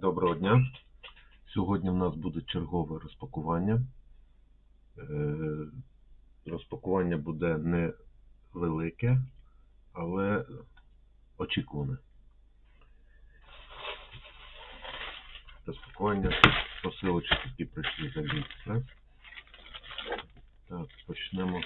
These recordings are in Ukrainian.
Доброго дня. Сьогодні в нас буде чергове розпакування. Е, Розпакування буде невелике, але очікуване. Розпакування посилочок, які прийшли з AliExpress. Так, почнемо.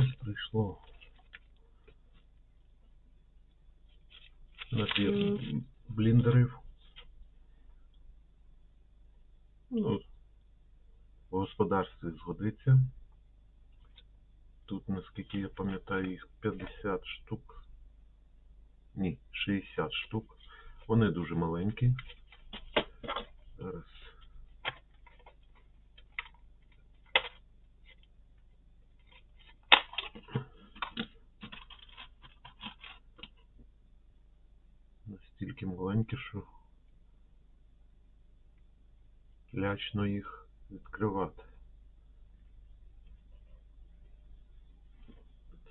Це прийшло. Набір бліндерів. Ну, в господарстві згодиться. Тут, наскільки я пам'ятаю, їх 50 штук. Ні, 60 штук. Вони дуже маленькі. Зараз. Настільки маленькі, що лячно їх відкривати.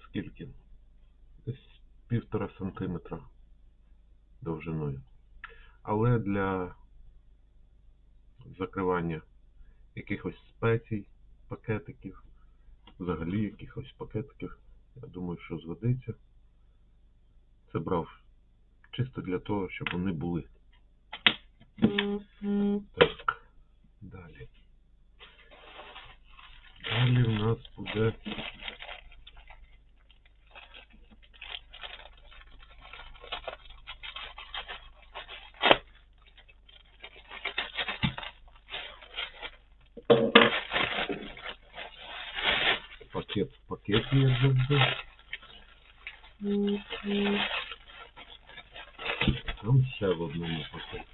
Скільки? Десь півтора сантиметра довжиною. Але для закривання якихось спецій, пакетиків, взагалі якихось пакетиків, я думаю, що згодиться. Це брав чисто для того, щоб вони були. Так, далі. Далі в нас буде пакет в пакеті, як завжди. Там ще в одному пакеті.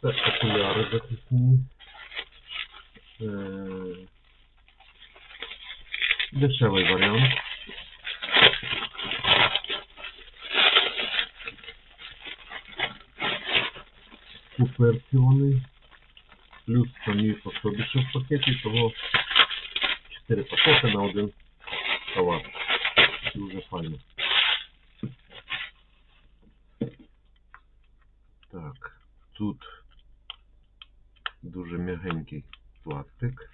Це окуляри захисні. Е, Дешевий варіант. Куперці вони. Плюс самі по собі в пакеті, того 4 пакети на один товар. Дуже файно. Так, тут дуже м'ягенький пластик.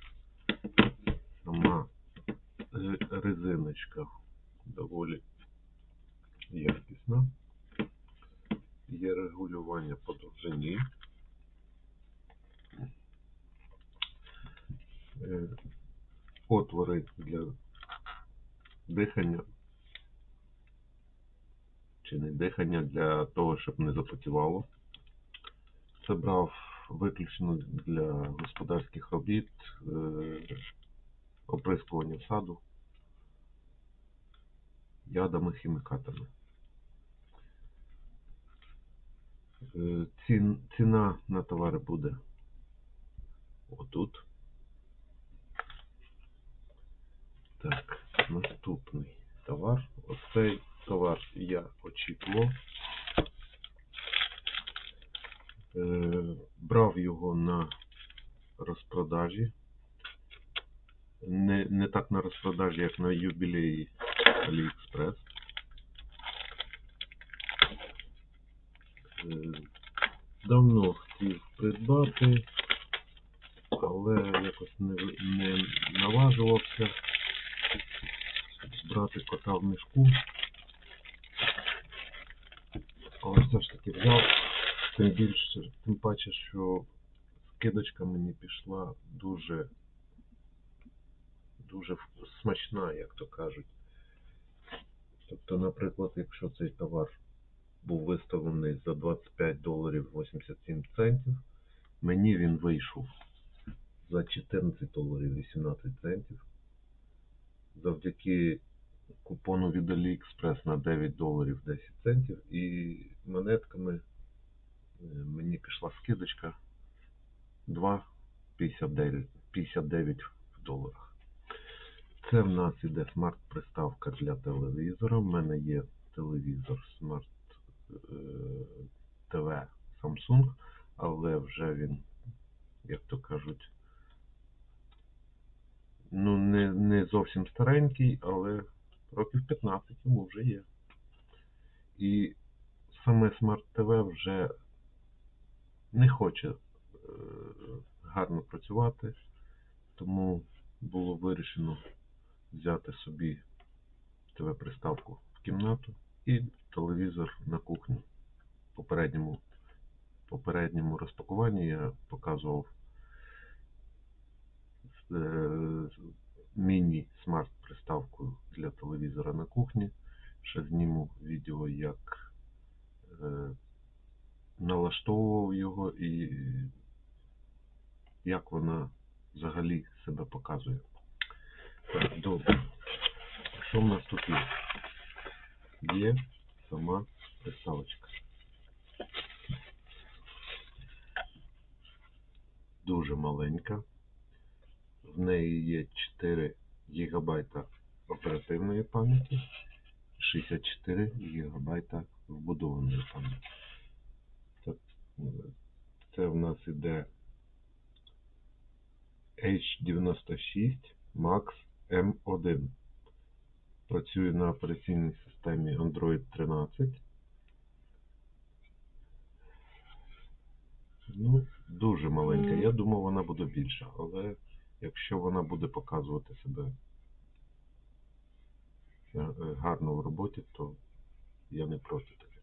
Сама резиночка доволі якісна. Є регулювання по довжині. Е, Отвори для дихання. Чи не дихання для того, щоб не запотівало. Це брав виключно для господарських робіт, е, оприскування саду ядами, хімікатами. Е, ціна на товари буде отут. Так, наступний товар. Оцей товар я очікував. Е, брав його на розпродажі. Не, не так на розпродажі, як на юбілеї AliExpress. Е, давно хотів придбати, але якось не, не наважувався брати кота в мішку. Але все ж таки взяв, тим більше, тим паче, що скидочка мені пішла дуже дуже смачна, як то кажуть. Тобто, наприклад, якщо цей товар був виставлений за 25 доларів 87 центів, мені він вийшов за 14 доларів 18 центів. Завдяки купону від AliExpress на 9 доларів 10 центів і монетками мені пішла скидочка 2,59 59 в доларах. Це в нас іде смарт-приставка для телевізора. У мене є телевізор смарт е, ТВ Samsung, але вже він, як то кажуть, ну не, не зовсім старенький, але років 15 йому вже є. І саме Smart TV вже не хоче е, гарно працювати, тому було вирішено взяти собі ТВ-приставку в кімнату і телевізор на кухню. В попередньому, попередньому розпакуванні я показував е, міні-смарт-приставку для телевізора на кухні. Ще зніму відео, як е, налаштовував його і як вона взагалі себе показує. Так, добре. Що в нас тут є? Є сама приставочка. Дуже маленька. В неї є 4 ГБ оперативної пам'яті, 64 ГБ вбудованої пам'яті. Це, це в нас іде H96 Max M1. Працює на операційній системі Android 13. Ну, дуже маленька. Я думав, вона буде більша, але якщо вона буде показувати себе е, е, гарно в роботі, то я не проти таке.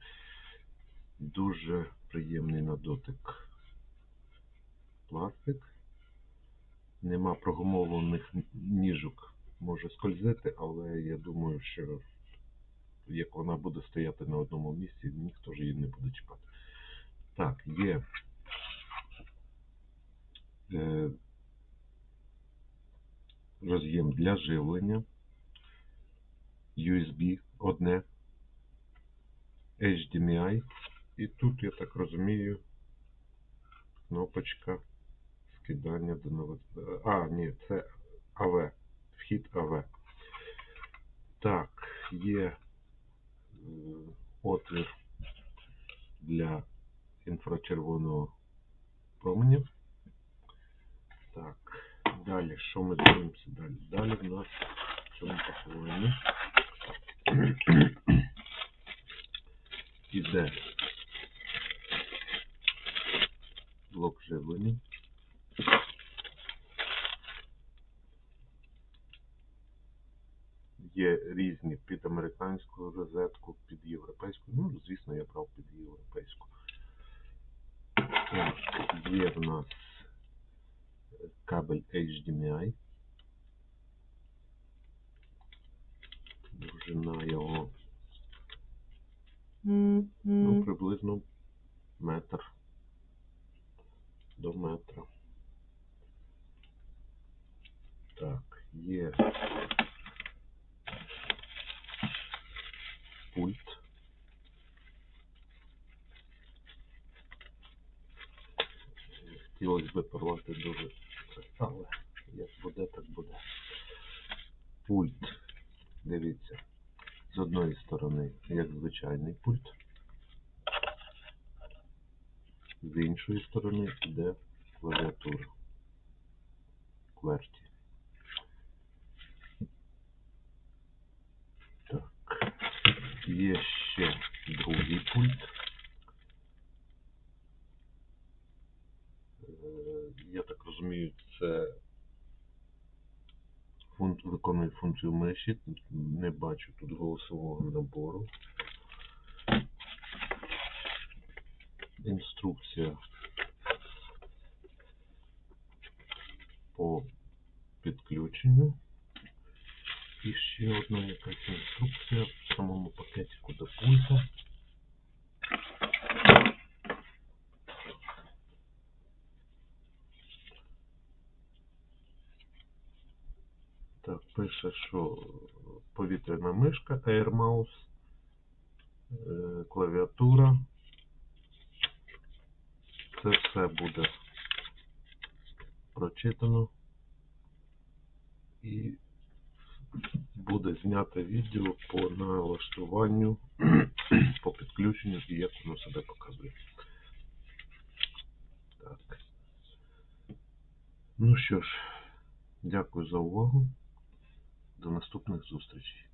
Дуже приємний на дотик пластик. Нема прогумованих ніжок. Може скользити, але я думаю, що як вона буде стояти на одному місці, ніхто ж її не буде чіпати. Так, є е, роз'єм для живлення, USB одне, HDMI, і тут, я так розумію, кнопочка скидання до нових. А, ні, це АВ. Вхід АВ. Так, є е, отвір для інфрачервоного променя. Так, далі, що ми дивимося далі? Далі в нас в цьому пакуванні іде блок живлення. Є різні під американську розетку, під європейську. Ну, звісно, я брав під європейську. Так, є в нас кабель HDMI. Довжина його ну, приблизно метр до метра. Так, є пульт. Хотілося б порвати дуже але як буде, так буде. Пульт. Дивіться. З одної сторони, як звичайний пульт. З іншої сторони йде клавіатура. Кверті. Так. Є ще другий пульт. Е, Я так розумію, це виконує функцію миші. Не бачу тут голосового набору. Інструкція по підключенню. І ще одна якась інструкція в самому пакетику до пульта. Так, пише, що повітряна мишка, Air Mouse, е, клавіатура, Це все буде прочитано і буде знято відео по налаштуванню, по підключенню і як воно себе показує. Так. Ну що ж, дякую за увагу. zustreći.